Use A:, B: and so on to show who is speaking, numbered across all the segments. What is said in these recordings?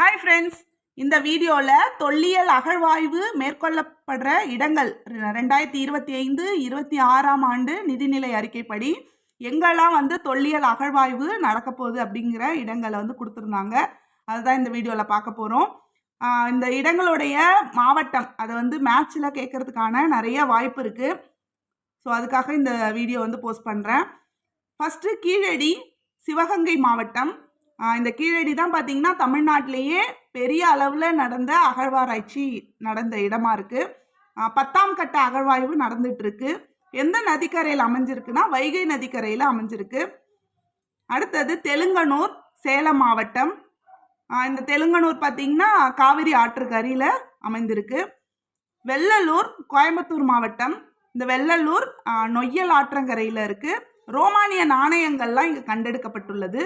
A: Hi friends இந்த வீடியோவில் தொல்லியல் அகழ்வாய்வு மேற்கொள்ளப்படுற இடங்கள் ரெ- ரெண்டாயிரத்தி இருபத்தி ஐந்து இருபத்தி ஆறாம் ஆண்டு நிதிநிலை அறிக்கைப்படி எங்கெல்லாம் வந்து தொல்லியல் அகழ்வாய்வு நடக்க போகுது அப்படிங்கிற இடங்களை வந்து கொடுத்துருந்தாங்க. அதுதான் இந்த வீடியோவில் பார்க்க போகிறோம் இந்த இடங்களுடைய மாவட்டம் அதை வந்து மேட்ச்சில் கேட்கறதுக்கான நிறைய வாய்ப்பு இருக்குது ஸோ அதுக்காக இந்த வீடியோ வந்து போஸ்ட் பண்ணுறேன் ஃபஸ்ட்டு கீழடி சிவகங்கை மாவட்டம் இந்த கீழடி தான் பார்த்தீங்கன்னா தமிழ்நாட்டிலேயே பெரிய அளவில் நடந்த அகழ்வாராய்ச்சி நடந்த இடமா இருக்கு. பத்தாம் கட்ட அகழ்வாய்வு நடந்துட்டு இருக்கு எந்த நதிக்கரையில் அமைஞ்சிருக்குன்னா வைகை நதிக்கரையில் அமைஞ்சிருக்கு. அடுத்தது தெலுங்கனூர் சேலம் மாவட்டம். இந்த தெலுங்கனூர் பார்த்தீங்கன்னா காவிரி ஆற்றுக்கரையில் அமைந்திருக்கு. வெள்ளலூர் கோயம்புத்தூர் மாவட்டம். இந்த வெள்ளலூர் நொய்யல் ஆற்றங்கரையில் இருக்கு. ரோமானிய நாணயங்கள்லாம் இங்கே கண்டெடுக்கப்பட்டுள்ளது.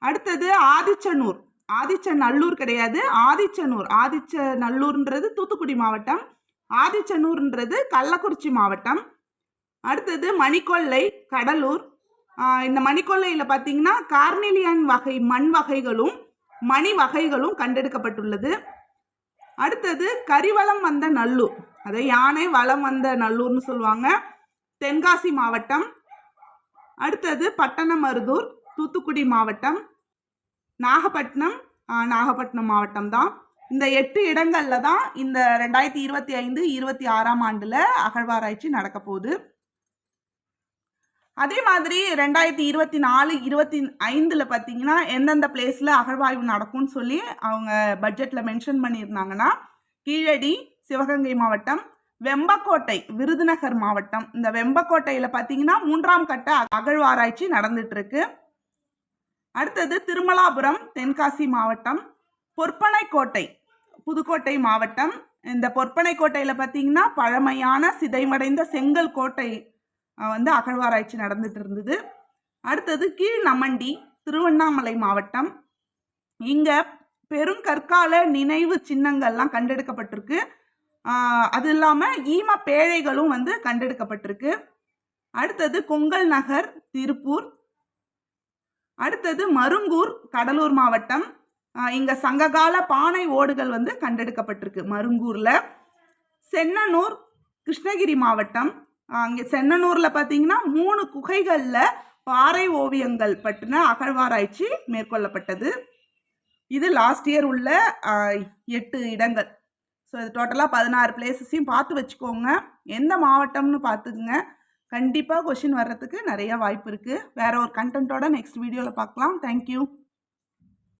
A: அடுத்தது ஆதிச்சனூர். ஆதிச்சநல்லூர் கிடையாது. ஆதிச்சனூர். ஆதிச்சநல்லூர்ன்றது தூத்துக்குடி மாவட்டம். ஆதிச்சனூர்ன்றது கள்ளக்குறிச்சி மாவட்டம். அடுத்தது மணிக்கொல்லை கடலூர். இந்த மணிக்கொல்லையில் பார்த்தீங்கன்னா கார்னிலியன் வகை மண் வகைகளும் மணி வகைகளும் கண்டெடுக்கப்பட்டுள்ளது. அடுத்தது கரிவளம் வந்த நல்லூர். அதை யானை வளம் வந்த நல்லூர்னு சொல்லுவாங்க. தென்காசி மாவட்டம். அடுத்தது பட்டணமருதூர். தூத்துக்குடி மாவட்டம் நாகப்பட்டினம் நாகப்பட்டினம் மாவட்டம் தான். இந்த எட்டு இடங்களில் தான் இந்த ரெண்டாயிரத்தி இருபத்தி ஐந்து இருபத்தி ஆறாம் ஆண்டில் அகழ்வாராய்ச்சி நடக்க போகுது. அதே மாதிரி ரெண்டாயிரத்தி இருபத்தி நாலு இருபத்தி ஐந்தில் பார்த்தீங்கன்னா எந்தெந்த பிளேஸில் அகழ்வாய்வு நடக்கும்னு சொல்லி அவங்க பட்ஜெட்டில் மென்ஷன் பண்ணியிருந்தாங்கன்னா கீழடி சிவகங்கை மாவட்டம் வெம்பக்கோட்டை விருதுநகர் மாவட்டம். இந்த வெம்பக்கோட்டையில் பார்த்தீங்கன்னா மூன்றாம் கட்ட அகழ்வாராய்ச்சி நடந்துட்டு இருக்கு. அடுத்தது திருமலாபுரம் தென்காசி மாவட்டம் பொற்பனைக்கோட்டை புதுக்கோட்டை மாவட்டம். இந்த பொற்பனைக்கோட்டையில் பார்த்தீங்கன்னா பழமையான சிதைமடைந்த செங்கல் கோட்டை வந்து அகழ்வாராய்ச்சி நடந்துட்டு இருந்தது. அடுத்தது கீழ் நமண்டி திருவண்ணாமலை மாவட்டம். இங்கே பெருங்கற்கால நினைவு சின்னங்கள்லாம் கண்டெடுக்கப்பட்டிருக்கு. அது இல்லாமல் ஈம பேழைகளும் வந்து கண்டெடுக்கப்பட்டிருக்கு. அடுத்தது கொங்கல் நகர் திருப்பூர் அடுத்தது மருங்கூர் கடலூர் மாவட்டம். இங்கே இங்க சங்ககால பானை ஓடுகள் வந்து கண்டெடுக்கப்பட்டிருக்கு மருங்கூர்ல. சென்னனூர் கிருஷ்ணகிரி மாவட்டம். அங்கே சென்னனூரில் சென்னனூர்ல பாத்தீங்கன்னா மூணு குகைகளில் பாறை ஓவியங்கள் பற்றின அகழ்வாராய்ச்சி மேற்கொள்ளப்பட்டது. இது லாஸ்ட் இயர் உள்ள எட்டு இடங்கள். ஸோ இது டோட்டலாக பதினாறு பிளேசஸையும் பார்த்து வச்சுக்கோங்க. எந்த மாவட்டம்னு பார்த்துக்குங்க. கண்டிப்பாக கொஷின் வர்றதுக்கு நிறைய வாய்ப்பு இருக்குது வேறு ஒரு கண்டென்ட்டோட நெக்ஸ்ட் வீடியோவில் பார்க்கலாம். தேங்க்யூ